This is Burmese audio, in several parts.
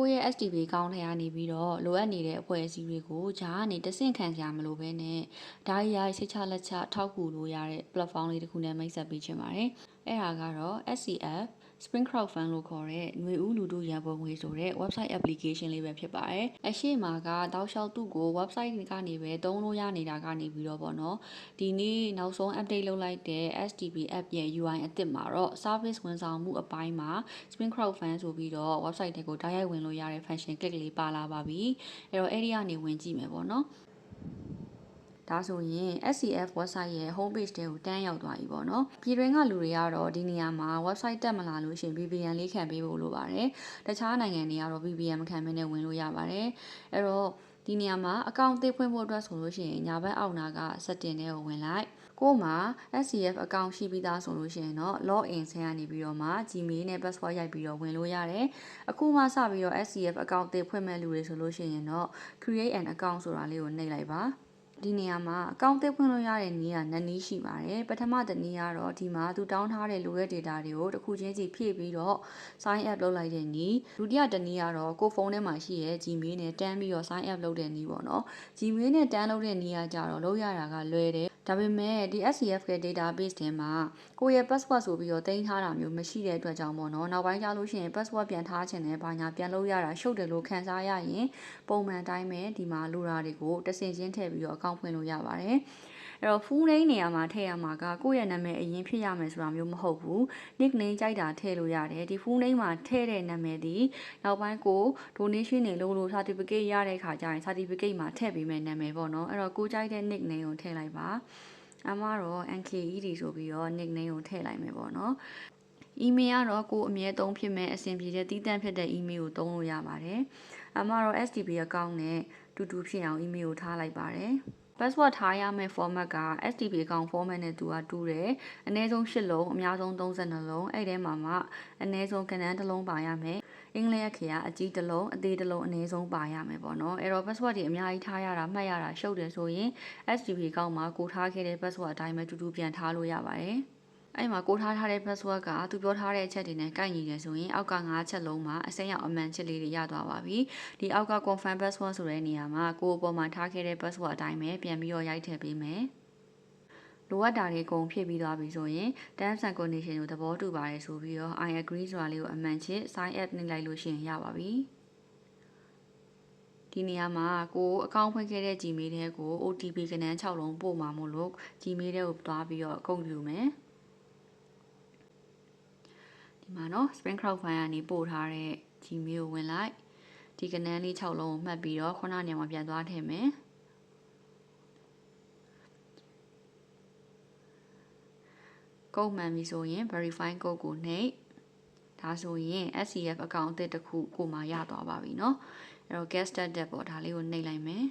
ကိုယ့်ရဲ့ STB ကောင်းထဲကနေပြီးတော့လိုအပ်နေတဲ့အဖွဲ့အစည်းတွေကိုဂျာကနေတဆင့်ခံကြမလို့ပဲနဲ့ဒါရီယာစိတ်ချလက်ချထောက်ကူလို့ရတဲ့ platform လေးတစ်ခုနဲ့မိတ်ဆက်ပေးချင်ပါတယ်။အဲ့ဒါကတော့ SCF Spring Crowd Fund လို့ခေါ်တဲ့ຫນွေဦးလူထုရန်ပုံငွေဆိုတဲ့ website application လေးပဲဖြစ်ပါတယ်။အရှိမာကတောက်လျှောက်သူ့ကို website ကနေပဲသုံးလို့ရနေတာကနေပြီးတော့ပေါ့နော်။ဒီနေ့နောက်ဆုံး update လုပ်လိုက်တဲ့ STB app ရဲ့ UI အသစ်မှာတော့ service ဝန်ဆောင်မှုအပိုင်းမှာ Spring Crowd Fund ဆိုပြီးတော့ website တွေကိုတိုက်ရိုက်ဝင်လို့ရတဲ့ function click လေးပါလာပါပြီ။အဲ့တော့အဲ့ဒီကနေဝင်ကြည့်မယ်ပေါ့နော်။ ဒါဆိုရင် SCF website ရဲ့ home page တွေကိုတန်းရောက်သွားပြီပေါ့နော်ပြည်တွင်းကလူတွေကတော့ဒီနေရာမှာ website တက်မလာလို့ရှရင် VPN လေးခံပေးဖို့လိုပါတယ်တခြားနိုင်ငံတွေကတော့ VPN မခံမနဲ့ဝင်လို့ရပါတယ်အဲ့တော့ဒီနေရာမှာအကောင့်အသစ်ဖွင့်ဖို့အတွက်ဆိုလို့ရှိရင်ညာဘက်အောက်နာက setting တွေကိုဝင်လိုက်ကို့မှာ SCF အကောင့်ရှိပြီးသားဆိုလို့ရှိရင်တော့ login ဆင်းရနေပြီးတော့မှ Gmail နဲ့ password ရိုက်ပြီးတော့ဝင်လို့ရတယ်အခုမှစပြီးတော့ SCF အကောင့်အသစ်ဖွင့်မဲ့လူတွေဆိုလို့ရှိရင်တော့ create an account ဆိုတာလေးကိုနှိပ်လိုက်ပါ ဒီနေရာမှာအကောင့်သစ်ဖွင့်လို့ရတဲ့နည်းကနှစ်နည်းရှိပါတယ်ပထမတစ်နည်းကတော့ဒီမှာသူတောင်းထားတဲ့လိုတဲ့ data တွေကိုတစ်ခုချင်းစီဖြည့်ပြီးတော့ sign up လုပ်လိုက်တဲ့နည်းဒုတိယတစ်နည်းကတော့ကိုယ်ဖုန်းထဲမှာရှိရဲ့ Gmail နဲ့တန်းပြီးတော့ sign up လုပ်တဲ့နည်းပေါ့နော် Gmail နဲ့တန်းလုပ်တဲ့နည်းကကြတော့လုပ်ရတာကလွယ်တယ် ဒါပေမဲ့ဒီ SCF ရဲ့ database ထဲမှာကိုယ့်ရဲ့ password ဆိုပြီးတော့တင်ထားတာမျိုးမရှိတဲ့အတွက်ကြောင့်ပေါ့နော်နောက်ပိုင်းကျလို့ရှိရင် password ပြန်ထားခြင်းနဲ့ဘာညာပြန်လုပ်ရတာရှုပ်တယ်လို့ခံစားရရင်ပုံမှန်တိုင်းပဲဒီမှာလိုတာတွေကိုတဆင်ချင်းထည့်ပြီးတော့အကောင့်ဖွင့်လို့ရပါတယ် အဲ့တော့ full name နေရာမှာထည့်ရမှာကကိုယ့်ရဲ့နာမည်အရင်ဖြစ်ရမယ်ဆိုတာမျိုးမဟုတ်ဘူး nickname ကြိုက်တာထည့်လို့ရတယ်ဒီ full name မှာထည့်တဲ့နာမည်ဒီနောက်ပိုင်းကို donation တွေလုပ်လို့ certificate ရတဲ့ခါကျရင် certificate မှာထည့်ပေးမယ်နာမည်ပေါ့နော်အဲ့တော့ကိုကြိုက်တဲ့ nickname ကိုထည့်လိုက်ပါအမတော့ NKED ဆိုပြီးတော့ nickname ကိုထည့်လိုက်မယ်ပေါ့နော် email ကတော့ကိုအမြဲသုံးဖြစ်မဲ့အဆင်ပြေတဲ့တည်တံ့ဖြစ်တဲ့ email ကိုသုံးလို့ရပါတယ်အမတော့ STP account နဲ့တူတူဖြစ်အောင် email ကိုထားလိုက်ပါတယ် password ထားရမယ့် format က STP account format နဲ့တူတာတူတယ်အနည်းဆုံး8လုံးအများဆုံး32လုံးအဲ့ထဲမှာမှအနည်းဆုံးကဏ္ဍတစ်လုံးပါရမယ်အင်္ဂလိပ်အခရာအကြီးတစ်လုံးအသေးတစ်လုံးအနည်းဆုံးပါရမယ်ပေါ့နော်အဲ့တော့ password တွေအများကြီးထားရတာမှတ်ရတာရှုပ်တယ်ဆိုရင် STP account မှာကိုထားခဲ့တဲ့ password အတိုင်းပဲတူတူပြန်ထားလို့ရပါတယ် အဲ့မှာကိုထားထားတဲ့ password ကသူပြောထားတဲ့အချက်တွေနဲ့ကိုက်ညီတယ်ဆိုရင်အောက်က9ချက်လုံးမှာအစိမ်းရောက်အမှန်ချက်လေးတွေရသွားပါပြီဒီအောက်က confirm password ဆိုတဲ့နေရာမှာကိုအပေါ်မှာထားခဲ့တဲ့ password အတိုင်းပဲပြန်ပြီးတော့ရိုက်ထည့်ပေးမယ်လိုအပ်တာတွေအကုန်ဖြည့်ပြီးသွားပြီဆိုရင် terms and condition ကိုသဘောတူပါတယ်ဆိုပြီးတော့ I agree ဆိုတာလေးကိုအမှန်ချစ် sign up နှိပ်လိုက်လို့ရှိရင်ရပါပြီဒီနေရာမှာကိုအကောင့်ဖွင့်ခဲ့တဲ့ Gmail ထဲကို OTP ကဏ္ဍ6လုံးပို့မှာမို့လို့ Gmail ထဲကိုသွားပြီးတော့အကုန်ယူမယ်။ ဒီမှာနော် Spring Crowd Fund ကနေပို့ထားတဲ့ Gmail ကိုဝင်လိုက်ဒီကနန်းလေး6လုံးကိုမှတ်ပြီးတော့ခုနနေရာမှာပြန်သွားထည့်မယ်ကုတ်မှန်ပြီဆိုရင် verify code ကိုနှိပ်ဒါဆိုရင် SCF account အသစ်တစ်ခုကိုမှရသွားပါပြီเนาะအဲ့တော့ guest stat ပေါ့ဒါလေးကိုနှိပ်လိုက်မယ်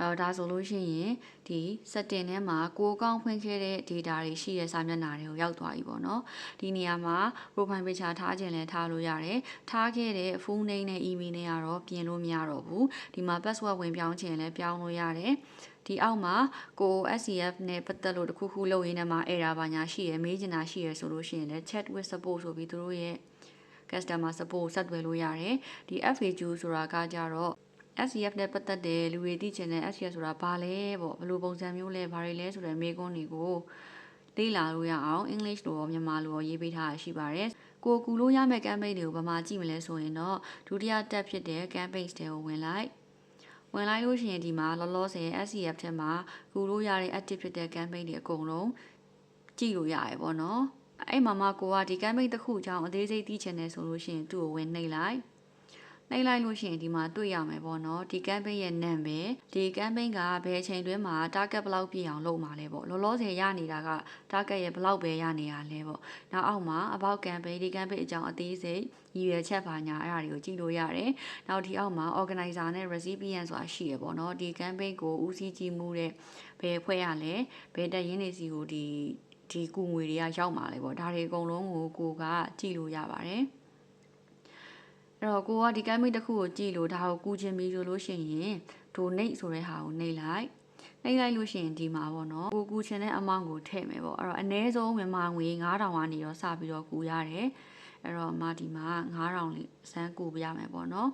အဲဒါဆိုလို့ရှိရင်ဒီ setting ထဲမှာကိုအကောင့်ဖွင့်ခဲ့တဲ့ data တွေရှိတဲ့စာမျက်နှာတွေကိုရောက်သွားပြီပေါ့နော်ဒီနေရာမှာ profile picture ထားခြင်းလည်းထားလို့ရတယ်ထားခဲ့တဲ့ full name နဲ့ email နဲ့ကတော့ပြင်လို့မရတော့ဘူးဒီမှာ password ဝင်ပြောင်းခြင်းလည်းပြောင်းလို့ရတယ်ဒီအောက်မှာကို SCF နဲ့ပတ်သက်လို့တခုခုလုပ်ရင်းနဲ့မှာ error ဘာညာရှိရမေးချင်တာရှိရဆိုလို့ရှိရင်လည်း chat with support ဆိုပြီးသူတို့ရဲ့ customer support ဆက်သွယ်လို့ရတယ်ဒီ FAQ ဆိုတာကကြတော့ SCF နဲ့ပတ်သက်တဲ့လူတွေသိချင်တဲ့ SCF ဆိုတာဘာလဲပေါ့ဘယ်လိုပုံစံမျိုးလဲဘာတွေလဲဆိုတဲ့မေးခွန်းတွေကိုလေ့လာလို့ရအောင် English လိုရောမြန်မာလိုရောရေးပေးထားရှိပါတယ်။ကိုကူလို့ရမယ့် campaign တွေကိုဗမာကြည့်မလဲဆိုရင်တော့ဒုတိယတက်ဖြစ်တဲ့ campaign တွေကိုဝင်လိုက်ဝင်လိုက်လို့ရှိရင်ဒီမှာလောလောဆယ် SCF ထဲမှာကူလို့ရတဲ့ active ဖြစ်တဲ့ campaign တွေအကုန်လုံးကြည့်လို့ရတယ်ပေါ့နော်။အဲ့မှာမှကိုကဒီ campaign တစ်ခုအကြောင်းအသေးစိတ်သိချင်တယ်ဆိုလို့ရှိရင်သူ့ကိုဝင်နှိပ်လိုက် နှိပ်လိုက်လို့ရှိရင်ဒီမှာတွေ့ရမယ်ပေါ့နော်ဒီ campaign ရဲ့နာမည်ဒီ campaign ကဘယ်အချိန်တွင်းမှာ target ဘယ်လောက်ပြည့်အောင်လုပ်မှာလဲပေါ့လောလောဆယ်ရနေတာက target ရဲ့ဘယ်လောက်ပဲရနေရလဲပေါ့နောက်အောက်မှာ about campaign ဒီ campaign အကြောင်းအသေးစိတ်ရည်ရွယ်ချက်ပါညာအဲ့ဒါတွေကိုကြည့်လို့ရတယ်နောက်ဒီအောက်မှာ organizer နဲ့ recipient ဆိုတာရှိရပေါ့နော်ဒီ campaign ကိုဦးစီးကြည့်မှုတဲ့ဘယ်ဖွဲ့ရလဲဘယ်တက်ရင်းနေစီကိုဒီဒီကူငွေတွေကရောက်มาလဲပေါ့ဒါတွေအကုန်လုံးကိုကိုကကြည့်လို့ရပါတယ် အဲ့တော့ကိုကဒီကမ်းမိတ်တစ်ခုကိုကြည့်လို့ဒါကိုကူချင်ပြီဆိုလို့ရှိရင် donate ဆိုတဲ့ဟာကိုနှိပ်လိုက်နှိပ်လိုက်လို့ရှိရင်ဒီမှာပေါ့နော်ကိုကူချင်တဲ့အမောင့်ကိုထည့်မယ်ပေါ့အဲ့တော့အနည်းဆုံးမြန်မာငွေ9000ကနေတော့စပြီးတော့ကူရတယ်အဲ့တော့အမဒီမှာ9000လေးစမ်းကူပြရမယ်ပေါ့နော်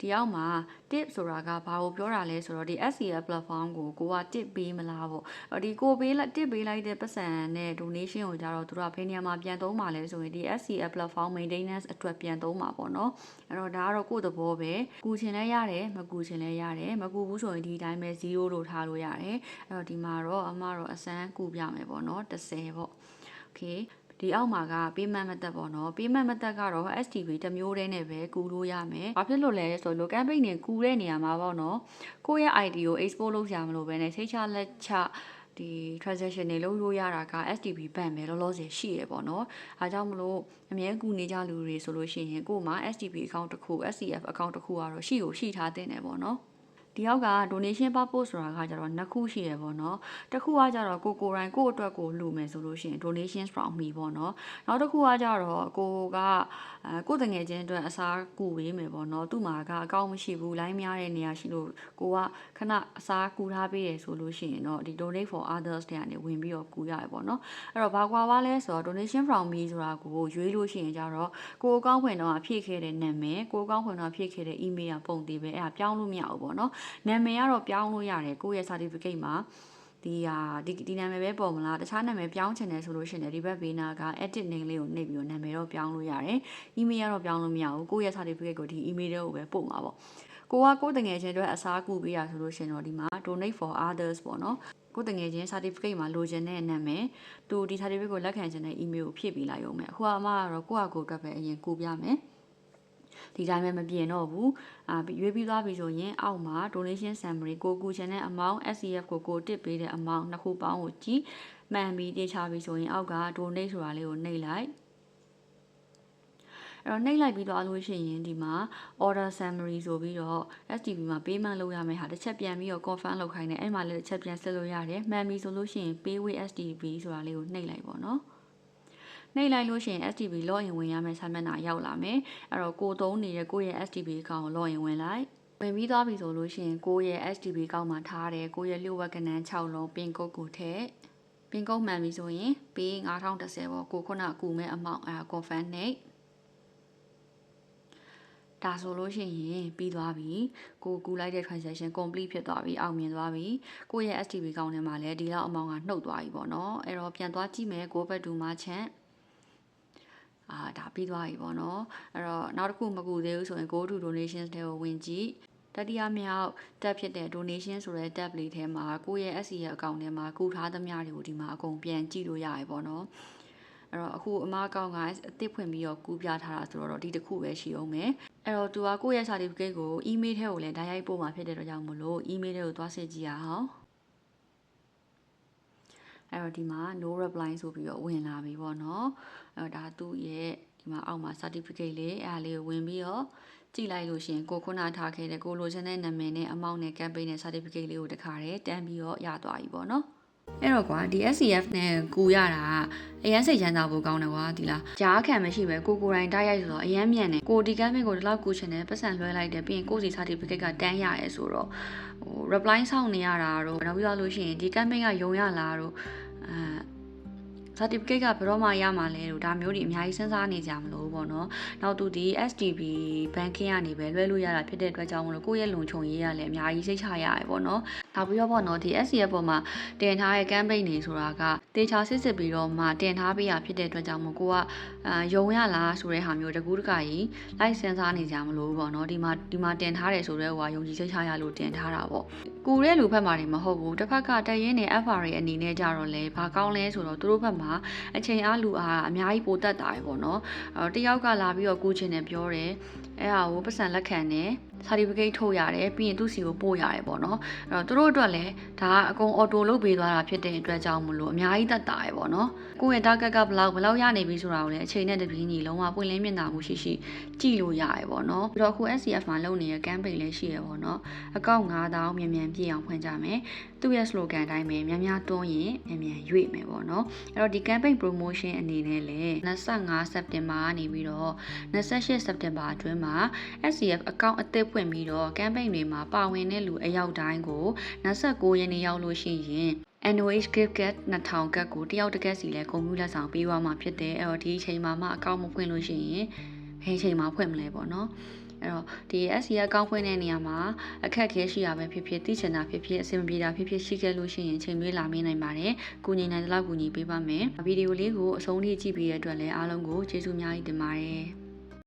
ဒီအောက်မှာ tip ဆိုတာကဘာကိုပြောတာလဲဆိုတော့ဒီ SCL platform ကိုကိုက tip ပေးမလားပေါ့အဲ့ဒီကိုပေးလိုက် tip ပေးလိုက်တဲ့ပတ်စံနဲ့ donation ကိုကြတော့သူတို့ကဘယ်နေရာမှာပြန်သုံးမှာလဲဆိုရင်ဒီ SCL platform maintenance အတွက်ပြန်သုံးမှာပေါ့နော်အဲ့တော့ဒါကတော့ကိုယ့်သဘောပဲကူချင်လဲရတယ်မကူချင်လဲရတယ်မကူဘူးဆိုရင်ဒီအတိုင်းပဲ0လို့ထားလို့ရတယ်အဲ့တော့ဒီမှာတော့အမတော့အစမ်းကူပြမယ်ပေါ့နော်30ပေါ့ okay ဒီအောက်မှာက payment method ပေါ့နော် payment method ကတော့ STP တစ်မျိုးတည်းနဲ့ပဲကူလို့ရမယ်။ဘာဖြစ်လို့လဲဆိုတော့ campaign နဲ့ကူတဲ့နေရာမှာပေါ့နော်။ကိုယ့်ရဲ့ ID ကို export လုပ်ကြမလို့ပဲနဲ့စိတ်ချလက်ချဒီ transaction တွေလုပ်လို့ရတာက STP ဘဏ်ပဲလောလောဆယ်ရှိရပေါ့နော်။အားကြောင့်မလို့အမြဲကူနေကြလူတွေဆိုလို့ရှိရင်ကို့မှာ STP account တစ်ခု SCF account တစ်ခုကတော့ရှိကိုရှိထားတဲ့နယ်ပေါ့နော်။ ဒီအောက်က donation purpose ဆိုတာကကြတော့နှစ်ခုရှိရပေါ့နော်တစ်ခုကကြတော့ကိုကိုယ်တိုင်ကိုယ့်အတွက်ကိုလှူမယ်ဆိုလို့ရှိရင် donation from me ပေါ့နော်နောက်တစ်ခုကကြတော့ကိုကအဲကိုယ်တငယ်ချင်းအတွက်အစားကူပေးမယ်ပေါ့နော်သူ့မှာကအကောင့်မရှိဘူး line များတဲ့နေရာရှိလို့ကိုကခဏအစားကူထားပေးတယ်ဆိုလို့ရှိရင်တော့ဒီ donate for others တွေကနေဝင်ပြီးတော့ကူရတယ်ပေါ့နော်အဲ့တော့ဘာကွာပါလဲဆိုတော့ donation from me ဆိုတာကိုရွေးလို့ရှိရင်ကြတော့ကိုအကောင့်ဖွင့်တော့ဖြည့်ခဲ့တဲ့နာမည်ကိုအကောင့်ဖွင့်တော့ဖြည့်ခဲ့တဲ့ email ပုံသေးပဲအဲ့ဒါပြောင်းလို့မရဘူးပေါ့နော်နာမည်ကတော့ပြောင်းလို့ရတယ်ကိုယ့်ရဲ့ certificate မှာဒီဟာဒီဒီနာမည်ပဲပေါ်မလားတခြားနာမည်ပြောင်းချင်တယ်ဆိုလို့ရှိရင်ဒီဘက်ဘေးနာက edit name လေးကိုနှိပ်ပြီးတော့နာမည်တော့ပြောင်းလို့ရတယ် email ကတော့ပြောင်းလို့မရဘူးကိုယ့်ရဲ့ certificate ကိုဒီ email တွေကိုပဲပို့မှာပေါ့ကိုကကိုယ်တငယ်ချင်းအတွက်အစားကူပေးရဆိုလို့ရှိရင်တော့ဒီမှာ donate for others ပေါ့နော်ကိုယ်တငယ်ချင်း certificate မှာလိုချင်တဲ့နာမည်သူဒီ certificate ကိုလက်ခံချင်တဲ့ email ကိုဖြည့်ပေးလိုက်ရုံပဲအခုကအမကတော့ကိုယ့်အကိုအတွက်ပဲအရင်ကူပြမယ် ဒီတိုင်းပဲမပြင်တော့ဘူးအာရွေးပြီးသွားပြီဆိုရင်အောက်မှာ donation summary ကိုကူချင်တဲ့ amount SCF ကိုကိုတစ်ပေးတဲ့ amount နှစ်ခုပေါင်းကိုကြည့်မှန်ပြီးတေချပြီဆိုရင်အောက်က donate ဆိုတာလေးကိုနှိပ်လိုက်အဲ့တော့နှိပ်လိုက်ပြီးတော့လို့ရှိရင်ဒီမှာ order summary ဆိုပြီးတော့ STP မှာ payment လုပ်ရမယ့်ဟာတစ်ချက်ပြန်ပြီးတော့ confirm လုပ်ခိုင်းတယ်အဲ့မှာလည်းတစ်ချက်ပြန်ဆက်လို့ရတယ်မှန်ပြီဆိုလို့ရှိရင် pay with STP ဆိုတာလေးကိုနှိပ်လိုက်ပေါ့နော် နှိပ်လိုက်လို့ရှိရင် STB login ဝင်ရမယ့်စာမျက်နှာရောက်လာမယ်အဲ့တော့ကိုသုံးနေတဲ့ကိုယ့်ရဲ့ STB account ကို login ဝင်လိုက်ဝင်ပြီးသွားပြီဆိုလို့ရှိရင်ကိုယ့်ရဲ့ STB ကောက်မှာထားတယ်ကိုယ့်ရဲ့လျှို့ဝှက်ကနန်း6လုံးပင်ကုတ်ကိုထည့်ပင်ကုတ်မှန်ပြီဆိုရင်ပေး9010ပေါ့ကိုခုနကူမဲ့အမောင့်အဲ confirm နဲ့ဒါဆိုလို့ရှိရင်ပြီးသွားပြီကိုကူလိုက်တဲ့ transaction complete ဖြစ်သွားပြီအောင်မြင်သွားပြီကိုယ့်ရဲ့ STB ကောင်းထဲမှာလည်းဒီလောက်အမောင့်ကနှုတ်သွားပြီပေါ့နော်အဲ့တော့ပြန်သွားကြည့်မယ်ကိုဘက်တူမှာချန့် အာဒါပြီးသွားပြီပေါ့နော်အဲ့တော့နောက်တစ်ခုမကူသေးဘူးဆိုရင် go to donations တွေကိုဝင်ကြည့်တတိယမြောက် tab ဖြစ်တဲ့ donation ဆိုတဲ့ tab လေးထဲမှာကိုယ့်ရဲ့ SC ရဲ့ account ထဲမှာကူထားသမျှတွေကိုဒီမှာအကုန်ပြန်ကြည့်လို့ရရပေါ့နော်အဲ့တော့အခုအမအကောင့်ကအသစ်ဖွင့်ပြီးတော့ကူးပြထားတာဆိုတော့ဒီတစ်ခုပဲရှိအောင်မယ်အဲ့တော့သူကကိုယ့်ရဲ့ certificate ကို email ထဲကိုလည်းဓာတ်ရိုက်ပို့မှာဖြစ်တဲ့အတွက်ကြောင့်မလို့ email ထဲကိုသွားစစ်ကြည့်ရအောင် အဲ့တော့ဒီမှာ no reply ဆိုပြီးတော့ဝင်လာပြီပေါ့နော်အဲ့တော့ဒါသူ့ရဲ့ဒီမှာအောက်မှာ certificate လေးအဲ့ဒါလေးကိုဝင်ပြီးတော့ကြည့်လိုက်လို့ရှင်ကိုခုနထားခဲ့တဲ့ကိုလိုချင်တဲ့နာမည်နဲ့ amount နဲ့ campaign နဲ့ certificate လေးကိုတခါတည်းတန်းပြီးတော့ရသွားပြီပေါ့နော် အဲ့တော့ကွာဒီ SCF နဲ့ကူရတာအရန်စိတ်ချမ်းသာဖို့ကောင်းတယ်ကွာဒီလားကြားခံမရှိပဲကိုကိုယ်တိုင်တိုက်ရိုက်ဆိုတော့အရန်မြန်တယ်ကိုဒီကမ်းမင်းကိုဒီလောက်ကူချင်တယ်ပတ်စံလွှဲလိုက်တယ်ပြီးရင်ကိုစီ certificate ကတန်းရရဲဆိုတော့ဟို reply စောင့်နေရတာတော့နောက်ပြီးတော့လို့ရှိရင်ဒီကမ်းမင်းကယုံရလားတော့အဲ certificate ကဘယ်တော့မှရမှာလဲလို့ဒါမျိုးတွေအများကြီးစဉ်းစားနေကြမလို့ပေါ့နော်။နောက်သူဒီ STB banking ကနေပဲလွှဲလို့ရတာဖြစ်တဲ့အတွက်ကြောင့်မလို့ကိုယ့်ရဲ့လုံခြုံရေးရလည်းအများကြီးစိတ်ချရတယ်ပေါ့နော်။နောက်ပြီးတော့ပေါ့နော်ဒီ SCF ပေါ်မှာတင်ထားတဲ့ campaign တွေဆိုတာကတေချာစစ်စစ်ပြီးတော့မှတင်ထားပေးရဖြစ်တဲ့အတွက်ကြောင့်မို့ကိုကအာယုံရလားဆိုတဲ့ဟာမျိုးတကူးတကကြီးလိုက်စဉ်းစားနေကြမလို့ပေါ့နော်ဒီမှာဒီမှာတင်ထားတယ်ဆိုတော့ဟိုကယုံကြည်စိတ်ချရလို့တင်ထားတာပေါ့။ ကိုတဲ့လူဖက်မှာနေမဟုတ်ဘူးတစ်ဖက်ကတရင်နဲ့ FR ရဲ့အနေနဲ့ကြတော့လေဘာကောင်းလဲဆိုတော့သူတို့ဘက်မှာအချိန်အားလူအားအများကြီးပိုတက်တာပဲပေါ့နော်အဲတယောက်ကလာပြီးတော့ကူချင်တယ်ပြောတယ်အဲ့ဟာကိုပတ်စံလက်ခံတယ် certificate ထုတ်ရတယ်ပြီးရင်သူ့စီကိုပို့ရတယ်ပေါ့နော်အဲ့တော့သူတို့အတွက်လည်းဒါကအကုန် auto လုပ်ပေးသွားတာဖြစ်တဲ့အတွက်ကြောင့်မလို့အများကြီးတက်တာရယ်ပေါ့နော်ကိုယ့်ရဲ့ target ကဘယ်လောက်ဘယ်လောက်ရနေပြီဆိုတာကိုလည်းအချိန်နဲ့တပြေးညီလုံးဝပွင့်လင်းမြင်သာမှုရှိရှိကြည့်လို့ရရယ်ပေါ့နော်ပြီးတော့အခု SCF မှာလုပ်နေတဲ့ campaign လည်းရှိရယ်ပေါ့နော်အကောင့်9000မြန်မြန်ပြည့်အောင်ဖွင့်ကြမယ်သူ့ရဲ့ slogan အတိုင်းပဲများများတွန်းရင်မြန်မြန်ရွေ့မယ်ပေါ့နော်အဲ့တော့ဒီ campaign promotion အနေနဲ့လည်း25 September ကနေပြီးတော့28 September အတွင်းမှာ SCF အကောင့်အသစ်ဖွင့်ပြီးတော့ campaign တွေမှာပါဝင်တဲ့လူအယောက်တိုင်းကို29ရက်နေ့ရောက်လို့ရှိရင် NOH gift card 2000ကတ်ကိုတယောက်တစ်ကတ်စီလဲကွန်ပျူတာလက်ဆောင်ပေးသွားမှာဖြစ်တယ်အဲ့တော့ဒီအချိန်မှာမှအကောင့်မဖွင့်လို့ရှိရင်ဘယ်အချိန်မှာဖွင့်မလဲပေါ့နော် အဲ့တော့ဒီ SC အကောင့်ဖွင့်တဲ့နေရာမှာအခက်အခဲရှိရပဲဖြစ်ဖြစ်သိချင်တာဖြစ်ဖြစ်အဆင်မပြေတာဖြစ်ဖြစ်ရှိခဲ့လို့ရှိရင်အချိန်တွေးလာမင်းနိုင်ပါတယ်။ကူညီနိုင်တဲ့လောက်ကူညီပေးပါမယ်။ဗီဒီယိုလေးကိုအဆုံးထိကြည့်ပြီးတဲ့အတွက်လည်းအားလုံးကိုကျေးဇူးအများကြီးတင်ပါတယ်။